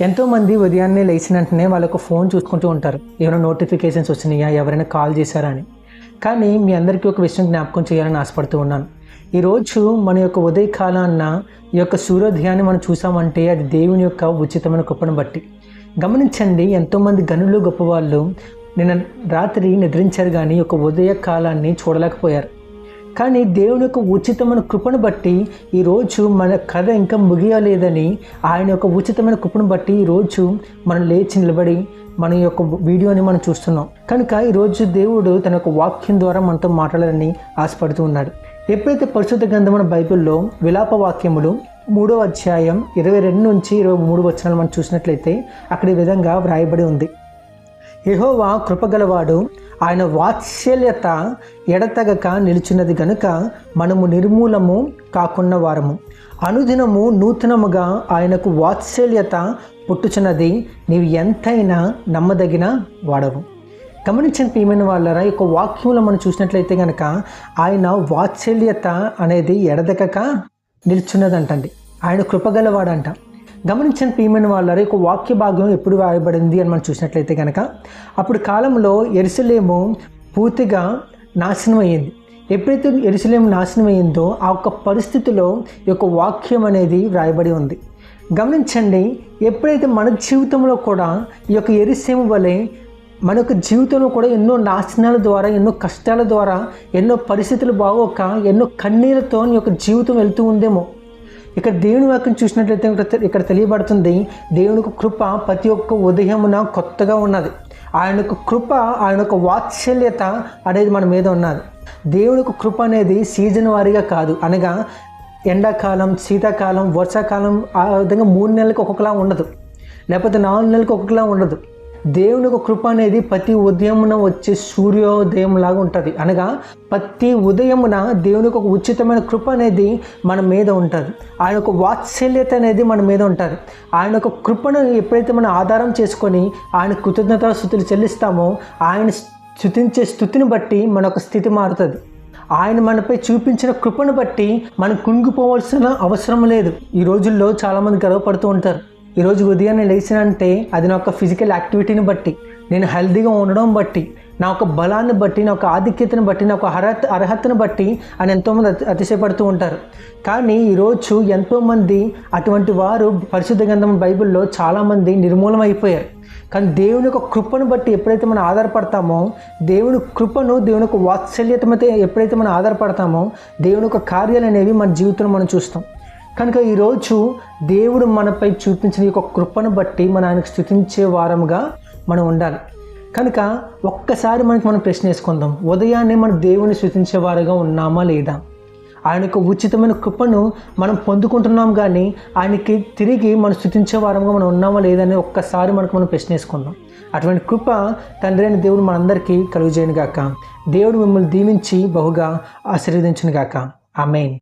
ఎంతోమంది ఉదయాన్నే లేచిన వెంటనే వాళ్ళకు ఫోన్ చూసుకుంటూ ఉంటారు. ఏమైనా నోటిఫికేషన్స్ వచ్చినాయా? ఎవరైనా కాల్ చేశారా అని. కానీ మీ అందరికీ ఒక విషయం జ్ఞాపకం చేయాలని ఆశపడుతూ ఉన్నాను. ఈరోజు మన యొక్క ఉదయకాలాన్న ఈ యొక్క సూర్యోదయాన్ని మనం చూసామంటే అది దేవుని యొక్క ఉచితమైన గొప్పను బట్టి. గమనించండి ఎంతోమంది గనులు గొప్పవాళ్ళు నిన్న రాత్రి నిద్రించారు కానీ ఒక యొక్క ఉదయ కాలాన్ని చూడలేకపోయారు. కానీ దేవుని యొక్క ఉచితమైన కృపను బట్టి ఈరోజు మన కథ ఇంకా ముగియలేదని ఆయన యొక్క ఉచితమైన కృపను బట్టి ఈరోజు మనం లేచి నిలబడి మన యొక్క వీడియోని మనం చూస్తున్నాం. కనుక ఈరోజు దేవుడు తన యొక్క వాక్యం ద్వారా మనతో మాట్లాడాలని ఆశపడుతూ ఉన్నాడు. ఎప్పుడైతే పరిశుద్ధ గ్రంథమైన బైబిల్లో విలాప వాక్యములు మూడో అధ్యాయం ఇరవై రెండు నుంచి ఇరవై మూడు వచనాలు మనం చూసినట్లయితే అక్కడ ఈ విధంగా వ్రాయబడి ఉంది. యహోవా కృపగలవాడు. ఆయన వాత్సల్యత ఎడతగక నిలిచినది గనుక మనము నిర్మూలము కాకున్న వారము. అనుదినము నూతనముగా ఆయనకు వాత్సల్యత పుట్టుచున్నది. నీవు ఎంతైనా నమ్మదగిన వాడవు. గమనించిన ప్రియమైన వాళ్ళరా ఈ యొక్క వాక్యంలో మనం చూసినట్లయితే కనుక ఆయన వాత్సల్యత అనేది ఎడదగక నిల్చున్నదంటండి. ఆయన కృపగలవాడంట. గమనించిన ప్రియమైన వాళ్ళ ఒక వాక్య భాగం ఎప్పుడు వ్రాయబడింది అని మనం చూసినట్లయితే కనుక అప్పుడు కాలంలో ఎరుసలేము పూర్తిగా నాశనం అయ్యింది. ఎప్పుడైతే ఎరుసలేము నాశనం అయ్యిందో ఆ యొక్క పరిస్థితిలో ఈ యొక్క వాక్యం అనేది వ్రాయబడి ఉంది. గమనించండి ఎప్పుడైతే మన జీవితంలో కూడా ఈ యొక్క ఎరుసేము వలె మన యొక్క జీవితంలో కూడా ఎన్నో నాశనాల ద్వారా ఎన్నో కష్టాల ద్వారా ఎన్నో పరిస్థితులు బాగోక ఎన్నో కన్నీళ్ళతో యొక్క జీవితం వెళ్తూ ఉందేమో ఇక్కడ దేవుని వాక్యం చూసినట్లయితే ఇక్కడ- తెలియబడుతుంది దేవునికి కృప ప్రతి ఒక్క ఉదయమున కొత్తగా ఉన్నది. ఆయన యొక్క కృప ఆయన యొక్క వాత్సల్యత అనేది మన మీద ఉన్నది. దేవుని యొక్క కృప అనేది సీజన్ వారీగా కాదు. అనగా ఎండాకాలం శీతాకాలం వర్షాకాలం ఆ విధంగా మూడు నెలలకు ఒక్కొక్కలా ఉండదు. లేకపోతే నాలుగు నెలలకు ఒక్కొక్కలా ఉండదు. దేవుని యొక్క కృప అనేది ప్రతి ఉదయమున వచ్చే సూర్యోదయం లాగా ఉంటుంది. అనగా ప్రతి ఉదయమున దేవుని యొక్క ఉచితమైన కృప అనేది మన మీద ఉంటుంది. ఆయన యొక్క వాత్సల్యత అనేది మన మీద ఉంటుంది. ఆయన యొక్క కృపను ఎప్పుడైతే మనం ఆధారం చేసుకొని ఆయన కృతజ్ఞత స్థుతులు చెల్లిస్తామో ఆయన స్థుతించే స్థుతిని బట్టి మన యొక్క స్థితి మారుతుంది. ఆయన మనపై చూపించిన కృపను బట్టి మనం కుంగిపోవాల్సిన అవసరం లేదు. ఈ రోజుల్లో చాలామంది గర్వపడుతూ ఉంటారు. ఈరోజు ఉదయాన్నే లేచినంటే అది నా యొక్క ఫిజికల్ యాక్టివిటీని బట్టి నేను హెల్తీగా ఉండడం బట్టి నా యొక్క బలాన్ని బట్టి నా యొక్క ఆధిక్యతను బట్టి నా యొక్క అర్హత అర్హతను బట్టి అని ఎంతోమంది అతి అతిశయపడుతూ ఉంటారు. కానీ ఈరోజు ఎంతోమంది అటువంటి వారు పరిశుద్ధ గ్రంథం బైబిల్లో చాలామంది నిర్మూలం అయిపోయారు. కానీ దేవుని యొక్క కృపను బట్టి ఎప్పుడైతే మనం ఆధారపడతామో దేవుని కృపను దేవుని యొక్క వాత్సల్యత ఎప్పుడైతే మనం ఆధారపడతామో దేవుని యొక్క కార్యాలు అనేవి మన జీవితంలో మనం చూస్తాం. కనుక ఈరోజు దేవుడు మనపై చూపించిన ఈ యొక్క కృపను బట్టి మన ఆయనకు స్థుతించే వారముగా మనం ఉండాలి. కనుక ఒక్కసారి మనకి మనం ప్రశ్న వేసుకుందాం. ఉదయాన్నే మన దేవుని స్థుతించే వారుగా ఉన్నామా లేదా? ఆయన యొక్క ఉచితమైన కృపను మనం పొందుకుంటున్నాం కానీ ఆయనకి తిరిగి మనం స్థుతించే వారంగా మనం ఉన్నామా లేదని ఒక్కసారి మనకు మనం ప్రశ్న వేసుకుందాం. అటువంటి కృప తండ్రి అయిన దేవుడు మనందరికీ కలుగు చేయను గాక దేవుడు మిమ్మల్ని దీవించి బహుగా ఆశీర్వదించును గాక ఆమెన్.